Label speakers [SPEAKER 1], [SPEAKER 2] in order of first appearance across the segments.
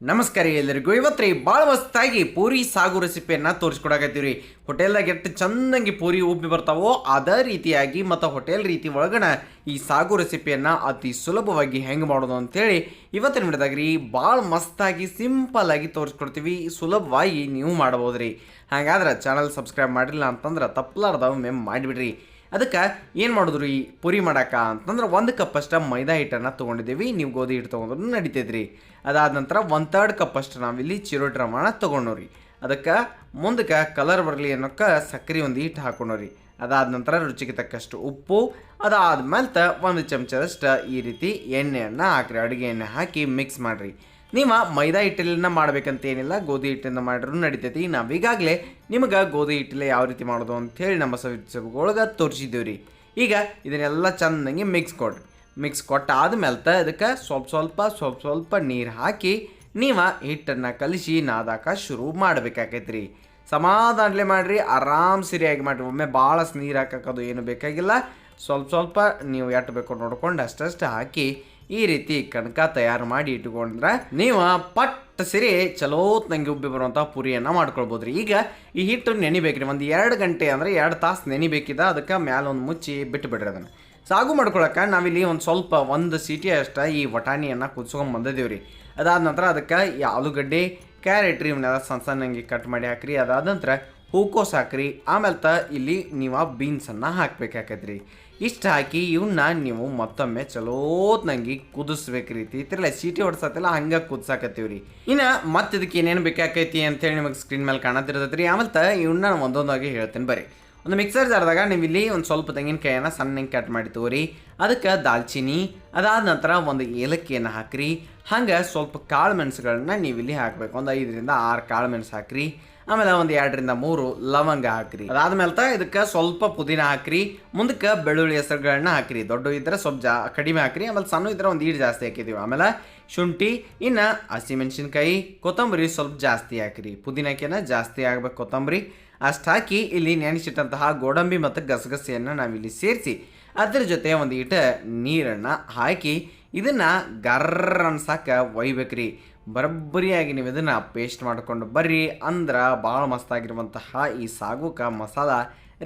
[SPEAKER 1] ನಮಸ್ಕಾರ ಎಲ್ಲರಿಗೂ. ಇವತ್ತು ರೀ ಭಾಳ ಮಸ್ತಾಗಿ ಪೂರಿ ಸಾಗು ರೆಸಿಪಿಯನ್ನು ತೋರಿಸ್ಕೊಡಕತ್ತೀವಿ ರೀ ಹೋಟೆಲ್ದಾಗ ಎಷ್ಟು ಚಂದಂಗಿ ಪೂರಿ ಉಬ್ಬಿ ಬರ್ತಾವೋ ಅದೇ ರೀತಿಯಾಗಿ ಮತ್ತು ಹೋಟೆಲ್ ರೀತಿ ಒಳಗಣ ಈ ಸಾಗು ರೆಸಿಪಿಯನ್ನು ಅತಿ ಸುಲಭವಾಗಿ ಹೆಂಗೆ ಮಾಡೋದು ಅಂತೇಳಿ ಇವತ್ತಿನ ವಿಡಿಯೋದಾಗ ರೀ ಭಾಳ ಮಸ್ತಾಗಿ ಸಿಂಪಲ್ ಆಗಿ ತೋರಿಸ್ಕೊಡ್ತೀವಿ. ಸುಲಭವಾಗಿ ನೀವು ಮಾಡ್ಬೋದು ರೀ ಹಾಗಾದ್ರೆ ಚಾನಲ್ ಸಬ್ಸ್ಕ್ರೈಬ್ ಮಾಡಿಲ್ಲ ಅಂತಂದ್ರೆ ತಪ್ಪಲಾರ್ದವ್ ಮೆಮ್ ಮಾಡಿಬಿಡ್ರಿ. ಅದಕ್ಕೆ ಏನು ಮಾಡಿದ್ರು? ಈ ಪುರಿ ಮಾಡೋಕೆ ಅಂತಂದ್ರೆ ಒಂದು ಕಪ್ ಅಷ್ಟು ಮೈದಾ ಹಿಟ್ಟನ್ನು ತೊಗೊಂಡಿದ್ದೀವಿ. ನೀವು ಗೋಧಿ ಹಿಟ್ಟು ತೊಗೊಂಡ್ರು ರೀ ಅದಾದ ನಂತರ ಒನ್ ತರ್ಡ್ ಕಪ್ ಅಷ್ಟು ನಾವಿಲ್ಲಿ ಚಿರೋಟಿ ಪ್ರಮಾಣ ತೊಗೊಂಡವ್ರಿ. ಅದಕ್ಕೆ ಮುಂದಕ್ಕೆ ಕಲರ್ ಬರಲಿ ಅನ್ನೋಕ್ಕೆ ಸಕ್ಕರೆ ಒಂದು ಹಿಟ್ಟು ಹಾಕೊಂಡವ್ರಿ. ಅದಾದ ನಂತರ ರುಚಿಗೆ ತಕ್ಕಷ್ಟು ಉಪ್ಪು ಅದಾದ ಮೇಲೆ ಒಂದು ಚಮಚದಷ್ಟು ಈ ರೀತಿ ಎಣ್ಣೆಯನ್ನು ಹಾಕಿರಿ, ಅಡುಗೆ ಎಣ್ಣೆ ಹಾಕಿ ಮಿಕ್ಸ್ ಮಾಡಿರಿ. ನೀವು ಮೈದಾ ಹಿಟ್ಟಲಿನ ಮಾಡಬೇಕಂತ ಏನಿಲ್ಲ ಗೋಧಿ ಹಿಟ್ಟಿನ ಮಾಡಿದ್ರು ನಡಿತೈತಿ. ನಾವೀಗಾಗಲೇ ನಿಮಗೆ ಗೋಧಿ ಹಿಟ್ಟಲೆ ಯಾವ ರೀತಿ ಮಾಡೋದು ಅಂಥೇಳಿ ನಮ್ಮ ಸವಿಸೊಳಗೆ ತೋರಿಸಿದ್ದೀವಿ ರೀ ಈಗ ಇದನ್ನೆಲ್ಲ ಚೆನ್ನಾಗಿ ಮಿಕ್ಸ್ ಕೊಡ್ರಿ. ಮಿಕ್ಸ್ ಕೊಟ್ಟಾದ್ಮೇಲೆ ಅದಕ್ಕೆ ಸ್ವಲ್ಪ ಸ್ವಲ್ಪ ಸ್ವಲ್ಪ ಸ್ವಲ್ಪ ನೀರು ಹಾಕಿ ನೀವು ಹಿಟ್ಟನ್ನು ಕಲಿಸಿ ನಾದಾಕ ಶುರು ಮಾಡ್ಬೇಕಾಕೈತಿ ರೀ ಸಮಾಧಾನಲೆ ಮಾಡಿರಿ, ಆರಾಮ್ ಸರಿಯಾಗಿ ಮಾಡಿರಿ. ಒಮ್ಮೆ ಭಾಳ ನೀರು ಹಾಕೋದು ಏನು ಬೇಕಾಗಿಲ್ಲ. ಸ್ವಲ್ಪ ಸ್ವಲ್ಪ ನೀವು ಎಟ್ಟು ಬೇಕು ನೋಡ್ಕೊಂಡು ಅಷ್ಟಷ್ಟು ಹಾಕಿ ಈ ರೀತಿ ಕಣಕ ತಯಾರು ಮಾಡಿ ಇಟ್ಟುಕೊಂಡ್ರೆ ನೀವು ಪಟ್ ಸಿರಿ ಚಲೋತ್ನಂಗೆ ಉಬ್ಬಿ ಬರುವಂಥ ಪುರಿಯನ್ನು ಮಾಡ್ಕೊಳ್ಬೋದು ರೀ ಈಗ ಈ ಹಿಟ್ಟು ನೆನಿಬೇಕ್ರಿ. ಒಂದು ಎರಡು ಗಂಟೆ ಅಂದರೆ ಎರಡು ತಾಸು ನೆನಿಬೇಕಿದ. ಅದಕ್ಕೆ ಮ್ಯಾಲ ಒಂದು ಮುಚ್ಚಿ ಬಿಟ್ಟು ಬಿಡ್ರಿ ಅದನ್ನು. ಸಾಗು ಮಾಡ್ಕೊಳಕ್ಕೆ ನಾವಿಲ್ಲಿ ಒಂದು ಸ್ವಲ್ಪ ಒಂದು ಸಿಟಿ ಅಷ್ಟ ಈ ವಟಾಣಿಯನ್ನು ಕುದ್ಸ್ಕೊಂಡ್ ಬಂದಿದ್ದೀವಿ ರೀ ಅದಾದ ನಂತರ ಅದಕ್ಕೆ ಈ ಆಲೂಗಡ್ಡೆ, ಕ್ಯಾರೆಟ್ ರೀ, ಇವನ್ನೆಲ್ಲ ಸಣ್ಣ ಸಣ್ಣಂಗೆ ಕಟ್ ಮಾಡಿ ಹಾಕ್ರಿ. ಅದಾದ ನಂತರ ಹೂಕೋಸ್ ಹಾಕ್ರಿ. ಆಮೇಲೆ ತ ಇಲ್ಲಿ ನೀವು ಬೀನ್ಸನ್ನು ಹಾಕ್ಬೇಕಾಕೈತ್ರಿ. ಇಷ್ಟು ಹಾಕಿ ಇವನ್ನ ನೀವು ಮತ್ತೊಮ್ಮೆ ಚಲೋತ್ನಂಗೆ ಕುದಿಸ್ಬೇಕು ರೀತಿ. ಇತ್ತಿರಲ್ಲ ಸೀಟಿ ಹೊಡ್ಸತ್ತಲ್ಲ, ಹಂಗೆ ಕುದಿಸಾಕತ್ತೀವಿ ರೀ ಇನ್ನು ಮತ್ತೆ ಇದಕ್ಕೆ ಏನೇನು ಬೇಕಾಕೈತಿ ಅಂತೇಳಿ ನಿಮಗೆ ಸ್ಕ್ರೀನ್ ಮೇಲೆ ಕಾಣತಿರ್ತೈತಿ ಆಮೇಲೆ ಇವನ್ನ ನಾನು ಒಂದೊಂದಾಗಿ ಹೇಳ್ತೀನಿ ಬರ್ರಿ. ಒಂದು ಮಿಕ್ಸರ್ ಜಾರ್ದಾಗ ನೀವು ಇಲ್ಲಿ ಒಂದು ಸ್ವಲ್ಪ ತೆಂಗಿನಕಾಯಿಯನ್ನು ಸಣ್ಣಗೆ ಕಟ್ ಮಾಡಿ ತಗೋರಿ. ಅದಕ್ಕೆ ದಾಲ್ಚಿನಿ, ಅದಾದ ನಂತರ ಒಂದು ಏಲಕ್ಕಿಯನ್ನು ಹಾಕ್ರಿ. ಹಂಗೆ ಸ್ವಲ್ಪ ಕಾಳು ಮೆಣಸುಗಳನ್ನ ನೀವು ಇಲ್ಲಿ ಹಾಕಬೇಕು. ಒಂದು ಐದರಿಂದ ಆರು ಕಾಳು ಮೆಣಸು ಹಾಕ್ರಿ. ಆಮೇಲೆ ಒಂದು ಎರಡರಿಂದ ಮೂರು ಲವಂಗ ಹಾಕ್ರಿ. ಅದಾದ್ಮೇಲೆ ತ ಇದಕ್ಕೆ ಸ್ವಲ್ಪ ಪುದೀನ ಹಾಕ್ರಿ. ಮುಂದಕ್ಕೆ ಬೆಳ್ಳುಳ್ಳಿ ಹೆಸರುಗಳನ್ನ ಹಾಕ್ರಿ. ದೊಡ್ಡ ಇದ್ರೆ ಸ್ವಲ್ಪ ಜಾ, ಕಡಿಮೆ ಹಾಕ್ರಿ. ಆಮೇಲೆ ಸಣ್ಣ ಇದ್ರೆ ಒಂದು ಈಡು ಜಾಸ್ತಿ ಹಾಕಿದೀವಿ. ಆಮೇಲೆ ಶುಂಠಿ, ಇನ್ನು ಹಸಿಮೆಣಸಿನ್ಕಾಯಿ, ಕೊತ್ತಂಬರಿ ಸ್ವಲ್ಪ ಜಾಸ್ತಿ ಹಾಕ್ರಿ. ಪುದೀನಕ್ಕೆನ ಜಾಸ್ತಿ ಆಗ್ಬೇಕು ಕೊತ್ತಂಬರಿ. ಅಷ್ಟು ಹಾಕಿ ಇಲ್ಲಿ ನೆನೆಸಿಟ್ಟಂತಹ ಗೋಡಂಬಿ ಮತ್ತು ಗಸಗಸೆಯನ್ನು ನಾವಿಲ್ಲಿ ಸೇರಿಸಿ, ಅದ್ರ ಜೊತೆ ಒಂದು ಈಟ ನೀರನ್ನು ಹಾಕಿ ಇದನ್ನು ಗರ್ರ ಅನ್ಸಾಕ ಒಯ್ಬೇಕ್ರಿ. ಬರಬ್ಬರಿಯಾಗಿ ನೀವು ಇದನ್ನು ಪೇಸ್ಟ್ ಮಾಡಿಕೊಂಡು ಬರ್ರಿ ಅಂದ್ರೆ ಭಾಳ ಮಸ್ತಾಗಿರುವಂತಹ ಈ ಸಾಗುಕ ಮಸಾಲ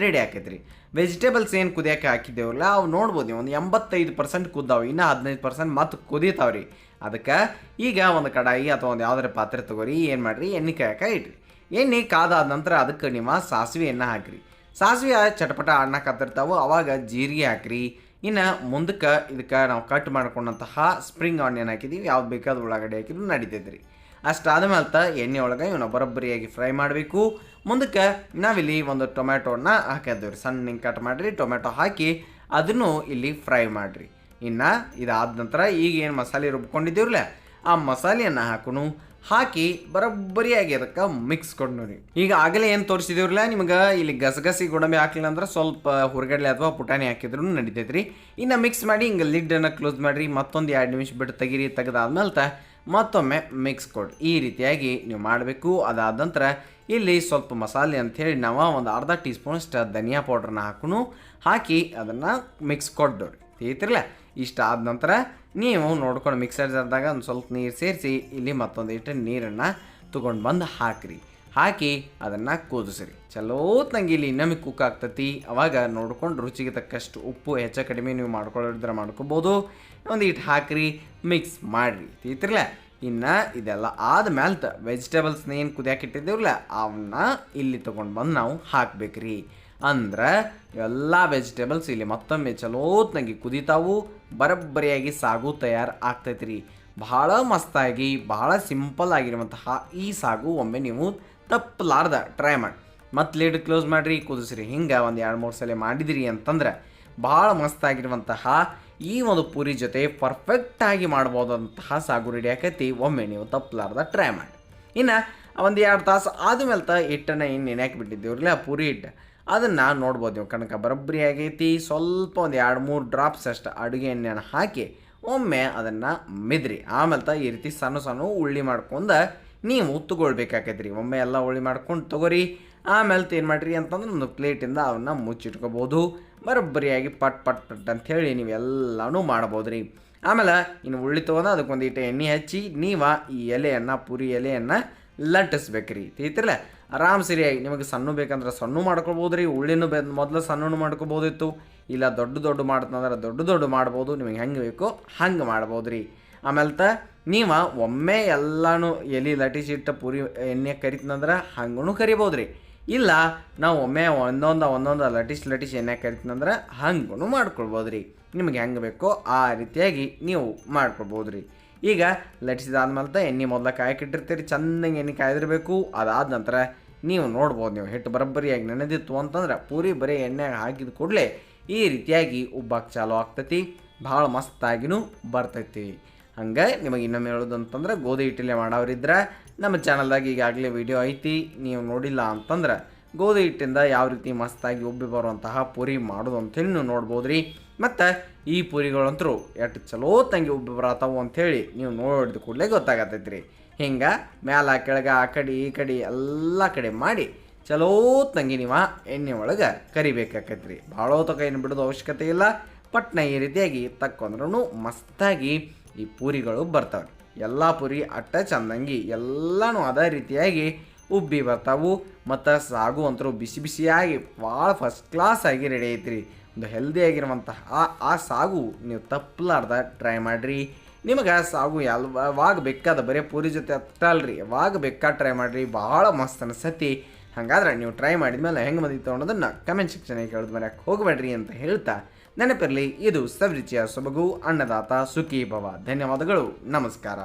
[SPEAKER 1] ರೆಡಿ ಆಕೈತ್ರಿ. ವೆಜಿಟೇಬಲ್ಸ್ ಏನು ಕುದಿಯೋಕೆ ಹಾಕಿದ್ದೇವಲ್ಲ, ಅವು ನೋಡ್ಬೋದು ನೀವು ಒಂದು ಎಂಬತ್ತೈದು ಪರ್ಸೆಂಟ್ ಕುದ್ದಾವೆ, ಇನ್ನೂ ಹದಿನೈದು ಪರ್ಸೆಂಟ್ ಮತ್ತು ಕುದೀತಾವೆ ರೀ ಅದಕ್ಕೆ ಈಗ ಒಂದು ಕಡಾಯಿ ಅಥವಾ ಒಂದು ಯಾವ್ದಾರ ಪಾತ್ರೆ ತೊಗೊರಿ, ಏನು ಮಾಡಿರಿ, ಎಣ್ಣೆ ಕಾಯಕ ಇಡ್ರಿ. ಎಣ್ಣೆ ಕಾದಾದ ನಂತರ ಅದಕ್ಕೆ ನೀವು ಸಾಸಿವೆಯನ್ನು ಹಾಕಿರಿ. ಸಾಸಿವೆ ಚಟಪಟ ಅನ್ನಕತ್ತಿರ್ತಾವೆ ಅವಾಗ ಜೀರಿಗೆ ಹಾಕ್ರಿ ಇನ್ನು ಮುಂದಕ್ಕೆ ಇದಕ್ಕೆ ನಾವು ಕಟ್ ಮಾಡ್ಕೊಂಡಂತಹ ಸ್ಪ್ರಿಂಗ್ ಆನಿಯನ್ ಹಾಕಿದ್ದೀವಿ ಯಾವ್ದು ಬೇಕಾದ ಉಳ್ಳಾಗಡ್ಡೆ ಹಾಕಿದ್ರು ನಡೀತೈತೆ ರೀ ಅಷ್ಟಾದ್ಮೇಲೆ ಎಣ್ಣೆ ಒಳಗೆ ಇವನ್ನ ಬರೋಬ್ಬರಿಯಾಗಿ ಫ್ರೈ ಮಾಡಬೇಕು. ಮುಂದಕ್ಕೆ ನಾವಿಲ್ಲಿ ಒಂದು ಟೊಮ್ಯಾಟೋನ ಹಾಕಿದ್ದೀವಿ ರೀ. ಸಣ್ಣ ಕಟ್ ಮಾಡಿರಿ ಟೊಮ್ಯಾಟೊ ಹಾಕಿ ಅದನ್ನು ಇಲ್ಲಿ ಫ್ರೈ ಮಾಡಿರಿ. ಇನ್ನು ಇದಾದ ನಂತರ ಈಗ ಏನು ಮಸಾಲೆ ರುಬ್ಕೊಂಡಿದ್ದೀವ್ರಲ್ಲ, ಆ ಮಸಾಲೆಯನ್ನು ಹಾಕೋನು ಹಾಕಿ ಬರೋಬ್ಬರಿಯಾಗಿ ಅದಕ್ಕೆ ಮಿಕ್ಸ್ ಕೊಡ್ನೋರಿ ಈಗ ಆಗಲೇ ಏನು ತೋರಿಸಿದಿವ್ರಲ್ಲ, ನಿಮ್ಗೆ ಇಲ್ಲಿ ಗಸಗಸಿ ಗೋಡಂಬಿ ಹಾಕ್ಲಿಲ್ಲ ಅಂದ್ರೆ ಸ್ವಲ್ಪ ಹುರ್ಗಡ್ಲೆ ಅಥವಾ ಪುಟಾಣಿ ಹಾಕಿದ್ರು ರೀ ಇನ್ನು ಮಿಕ್ಸ್ ಮಾಡಿ ಹಿಂಗೆ ಲಿಡ್ಡನ್ನು ಕ್ಲೋಸ್ ಮಾಡಿರಿ, ಮತ್ತೊಂದು ಎರಡು ನಿಮಿಷ ಬಿಟ್ಟು ತೆಗೀರಿ, ತೆಗೆದಾದ್ಮೇಲೆ ಮತ್ತೊಮ್ಮೆ ಮಿಕ್ಸ್ ಕೊಡಿ. ಈ ರೀತಿಯಾಗಿ ನೀವು ಮಾಡಬೇಕು. ಅದಾದ ನಂತರ ಇಲ್ಲಿ ಸ್ವಲ್ಪ ಮಸಾಲೆ ಅಂಥೇಳಿ ನಾವು ಒಂದು ಅರ್ಧ ಟೀ ಸ್ಪೂನಷ್ಟು ಧನಿಯಾ ಪೌಡ್ರನ್ನ ಹಾಕೋನು ಹಾಕಿ ಅದನ್ನು ಮಿಕ್ಸ್ ಕೊಡ್ದವ್ರಿ ತಿಳಿತಿರಲ್ಲ ಇಷ್ಟ ಆದ ನಂತರ ನೀವು ನೋಡ್ಕೊಂಡು ಮಿಕ್ಸರ್ ಜಾರ್ದಾಗ ಒಂದು ಸ್ವಲ್ಪ ನೀರು ಸೇರಿಸಿ, ಇಲ್ಲಿ ಮತ್ತೊಂದು ಇಟ್ಟು ನೀರನ್ನು ತೊಗೊಂಡು ಬಂದು ಹಾಕಿರಿ. ಹಾಕಿ ಅದನ್ನು ಚಲೋ ತಂಗಿ ಇಲ್ಲಿ ಇನ್ನೊಮ್ಮೆ ಕುಕ್ ಆಗ್ತತಿ. ಅವಾಗ ನೋಡ್ಕೊಂಡು ರುಚಿಗೆ ತಕ್ಕಷ್ಟು ಉಪ್ಪು ಹೆಚ್ಚು ಕಡಿಮೆ ನೀವು ಮಾಡ್ಕೊಳ್ಳೋದ್ರೆ ಮಾಡ್ಕೋಬೋದು. ಒಂದು ಇಟ್ಟು ಹಾಕಿರಿ ಮಿಕ್ಸ್ ಮಾಡಿರಿ. ತಿಳಿತಿರಲ್ಲ ಇನ್ನು ಇದೆಲ್ಲ ಆದ್ಮೇಲೆ ವೆಜಿಟೇಬಲ್ಸ್ನ ಏನು ಕುದಿಯಾಕಿಟ್ಟಿದ್ದೇವಲ್ಲ ಅವನ್ನ ಇಲ್ಲಿ ತೊಗೊಂಡು ಬಂದು ನಾವು ಹಾಕ್ಬೇಕ್ರಿ. ಅಂದ್ರೆ ಎಲ್ಲ ವೆಜಿಟೇಬಲ್ಸ್ ಇಲ್ಲಿ ಮತ್ತೊಮ್ಮೆ ಚಲೋತ್ನಾಗಿ ಕುದಿತಾವು, ಬರಬ್ಬರಿಯಾಗಿ ಸಾಗು ತಯಾರು ಆಗ್ತೈತೆ ರೀ ಭಾಳ ಮಸ್ತಾಗಿ ಭಾಳ ಸಿಂಪಲ್ ಆಗಿರುವಂತಹ ಈ ಸಾಗು ಒಮ್ಮೆ ನೀವು ತಪ್ಪಲಾರ್ದ ಟ್ರೈ ಮಾಡಿ. ಮತ್ತು ಲಿಡ್ ಕ್ಲೋಸ್ ಮಾಡಿರಿ, ಕುದಿಸ್ರಿ. ಹಿಂಗೆ ಒಂದು ಎರಡು ಮೂರು ಸಲ ಮಾಡಿದಿರಿ ಅಂತಂದ್ರೆ ಭಾಳ ಮಸ್ತಾಗಿರುವಂತಹ ಈ ಒಂದು ಪೂರಿ ಜೊತೆ ಪರ್ಫೆಕ್ಟಾಗಿ ಮಾಡ್ಬೋದಂತಹ ಸಾಗು ರೆಡಿ ಆಕೈತಿ. ಒಮ್ಮೆ ನೀವು ತಪ್ಪಲಾರ್ದ ಟ್ರೈ ಮಾಡಿ. ಇನ್ನು ಒಂದು ಎರಡು ತಾಸು ಆದಮೇಲೆ ತ ಹಿಟ್ಟನ್ನು ಇನ್ನು ನೆನೆಯಾಕಿ ಆ ಪೂರಿ ಹಿಟ್ಟು. ಅದನ್ನು ನೋಡ್ಬೋದು ನೀವು ಕಣಕ ಬರಬ್ಬರಿ ಆಗೈತಿ. ಸ್ವಲ್ಪ ಒಂದು ಎರಡು ಮೂರು ಡ್ರಾಪ್ಸ್ ಅಷ್ಟು ಅಡುಗೆ ಎಣ್ಣೆಯನ್ನು ಹಾಕಿ ಒಮ್ಮೆ ಅದನ್ನು ಮಿದ್ರಿ. ಆಮೇಲೆ ತ ಈ ರೀತಿ ಸಣ್ಣ ಸಣ್ಣ ಉಳ್ಳಿ ಮಾಡ್ಕೊಂಡು ನೀವು ತಗೊಳ್ಬೇಕಾಕೈತೆ ರೀ ಒಮ್ಮೆ ಎಲ್ಲ ಉಳ್ಳಿ ಮಾಡ್ಕೊಂಡು ತಗೋರಿ. ಆಮೇಲೆ ಏನು ಮಾಡಿರಿ ಅಂತಂದ್ರೆ ಒಂದು ಪ್ಲೇಟಿಂದ ಅವನ್ನ ಮುಚ್ಚಿಟ್ಕೋಬೋದು. ಬರೋಬ್ಬರಿಯಾಗಿ ಪಟ್ ಪಟ್ ಪಟ್ ಅಂಥೇಳಿ ನೀವೆಲ್ಲನೂ ಮಾಡ್ಬೋದು ರೀ ಆಮೇಲೆ ಇನ್ನು ಉಳ್ಳಿ ತೊಗೊಂಡು ಅದಕ್ಕೊಂದು ಇಟ್ಟು ಎಣ್ಣೆ ಹಚ್ಚಿ ನೀವು ಈ ಎಲೆಯನ್ನು, ಪುರಿ ಎಲೆಯನ್ನು ಲಟ್ಟಿಸ್ಬೇಕ್ರಿ. ತಿಳಿತಿರಲ್ಲ ಆರಾಮ್ ಸರಿಯಾಗಿ ನಿಮಗೆ ಸಣ್ಣ ಬೇಕಂದ್ರೆ ಸಣ್ಣ ಮಾಡ್ಕೊಬೋದು ರೀ ಉಳ್ಳಿನೂ ಬೆ, ಮೊದಲು ಸಣ್ಣ ಮಾಡ್ಕೊಬೋದಿತ್ತು ಇಲ್ಲ ದೊಡ್ಡ ದೊಡ್ಡ ಮಾಡ್ತಂದ್ರೆ ದೊಡ್ಡ ದೊಡ್ಡ ಮಾಡ್ಬೋದು, ನಿಮಗೆ ಹೆಂಗೆ ಬೇಕೋ ಹಂಗೆ ಮಾಡ್ಬೋದು ರೀ ಆಮೇಲೆ ತ ನೀವು ಒಮ್ಮೆ ಎಲ್ಲನೂ ಎಲೆ ಲಟಿಸಿಟ್ಟ ಪುರಿ ಎಣ್ಣೆ ಕರಿತಂದ್ರೆ ಹಂಗೂ ಕರಿಬೋದು ರೀ ಇಲ್ಲ ನಾವು ಒಮ್ಮೆ ಒಂದೊಂದು ಒಂದೊಂದು ಲಟ್ಟಿಸ್ ಲಟಿಸ್ ಎಣ್ಣೆ ಕರಿತಂದ್ರೆ ಹಂಗೂ ಮಾಡ್ಕೊಳ್ಬೋದು ರೀ ನಿಮಗೆ ಹೆಂಗೆ ಬೇಕೋ ಆ ರೀತಿಯಾಗಿ ನೀವು ಮಾಡ್ಕೊಳ್ಬೋದು ರೀ ಈಗ ಲಟಿಸಿದಾದ್ಮೇಲೆ ಎಣ್ಣೆ ಮೊದಲ ಕಾಯಕ್ಕಿಟ್ಟಿರ್ತೀರಿ ಚೆನ್ನಾಗಿ ಎಣ್ಣೆ ಕಾಯ್ದಿರಬೇಕು. ಅದಾದ ನಂತರ ನೀವು ನೋಡ್ಬೋದು, ನೀವು ಹಿಟ್ಟು ಬರೋಬ್ಬರಿಯಾಗಿ ನೆನೆದಿತ್ತು ಅಂತಂದ್ರೆ ಪೂರಿ ಬರೀ ಎಣ್ಣೆಗೆ ಹಾಕಿದ ಕೂಡಲೇ ಈ ರೀತಿಯಾಗಿ ಉಬ್ಬಾಕ್ ಚಾಲು ಆಗ್ತೈತಿ. ಭಾಳ ಮಸ್ತಾಗಿನೂ ಬರ್ತೈತಿ. ಹಂಗೆ ನಿಮಗೆ ಇನ್ನೊಮ್ಮೆ ಹೇಳೋದು ಅಂತಂದ್ರೆ ಗೋಧಿ ಹಿಟ್ಟಲ್ಲೇ ಮಾಡೋರಿದ್ರೆ ನಮ್ಮ ಚಾನಲ್ದಾಗ ಈಗಾಗಲೇ ವಿಡಿಯೋ ಐತಿ, ನೀವು ನೋಡಿಲ್ಲ ಅಂತಂದ್ರೆ ಗೋಧಿ ಹಿಟ್ಟಿಂದ ಯಾವ ರೀತಿ ಮಸ್ತಾಗಿ ಉಬ್ಬಿ ಬರುವಂತಹ ಪೂರಿ ಮಾಡೋದು ಅಂತೇಳಿ ನೀವು ನೋಡ್ಬೋದು ರೀ ಮತ್ತು ಈ ಪುರಿಗಳಂತರೂ ಎಷ್ಟು ಚಲೋ ತಂಗಿ ಉಬ್ಬಿ ಅಂತ ಅಂಥೇಳಿ ನೀವು ನೋಡಿದ ಕೂಡಲೇ ಗೊತ್ತಾಗತ್ತೈತಿ ರೀ ಹಿಂಗೆ ಮ್ಯಾಲ ಕೆಳಗೆ ಆ ಕಡೆ ಈ ಕಡೆ ಎಲ್ಲ ಕಡೆ ಮಾಡಿ ಚಲೋ ತಂಗಿ ನೀವು ಎಣ್ಣೆ ಒಳಗೆ ಕರಿಬೇಕಾಕೈತಿ ರೀ ಭಾಳ ತಕ ಏನು ಬಿಡೋದು ಅವಶ್ಯಕತೆ ಇಲ್ಲ. ಪಟ್ನ ಈ ರೀತಿಯಾಗಿ ತಕ್ಕೊಂದ್ರೂ ಮಸ್ತಾಗಿ ಈ ಪೂರಿಗಳು ಬರ್ತವೆ ಎಲ್ಲ ಪುರಿ ಅಟ್ಟ ಚಂದಂಗಿ ಎಲ್ಲನೂ ಅದೇ ರೀತಿಯಾಗಿ ಉಬ್ಬಿ ಬರ್ತಾವು. ಮತ್ತು ಸಾಗು ಅಂತರೂ ಬಿಸಿ ಬಿಸಿಯಾಗಿ ಭಾಳ ಫಸ್ಟ್ ಕ್ಲಾಸ್ ಆಗಿ ರೆಡಿ ಐತ್ರಿ. ಒಂದು ಹೆಲ್ದಿ ಆಗಿರುವಂತಹ ಆ ಆ ಸಾಗು ನೀವು ತಪ್ಪಲಾರ್ದ ಟ್ರೈ ಮಾಡಿರಿ. ನಿಮಗೆ ಸಾಗು ಯಾವಾಗ ಬೇಕಾದ ಬರೀ ಪೂರಿ ಜೊತೆ ಅಲ್ರಿ ಯಾವಾಗ ಬೇಕಾ ಟ್ರೈ ಮಾಡಿರಿ. ಭಾಳ ಮಸ್ತ್ ಅನಿಸತಿ ಹಾಗಾದ್ರೆ ನೀವು ಟ್ರೈ ಮಾಡಿದ್ಮೇಲೆ ಹೆಂಗೆ ಬಂದಿತ್ತು ಅನ್ನೋದನ್ನು ಕಮೆಂಟ್ ಸೆಕ್ಷನಿಗೆ ಕೇಳಿದ ಮರ್ಯಾಕೆ ಹೋಗಬೇಡ್ರಿ ಅಂತ ಹೇಳ್ತಾ ನೆನಪಿರಲಿ, ಇದು ಸವಿರುಚಿಯ ಸೊಬಗು, ಅನ್ನದಾತ ಸುಖಿ ಭವ ಧನ್ಯವಾದಗಳು. ನಮಸ್ಕಾರ.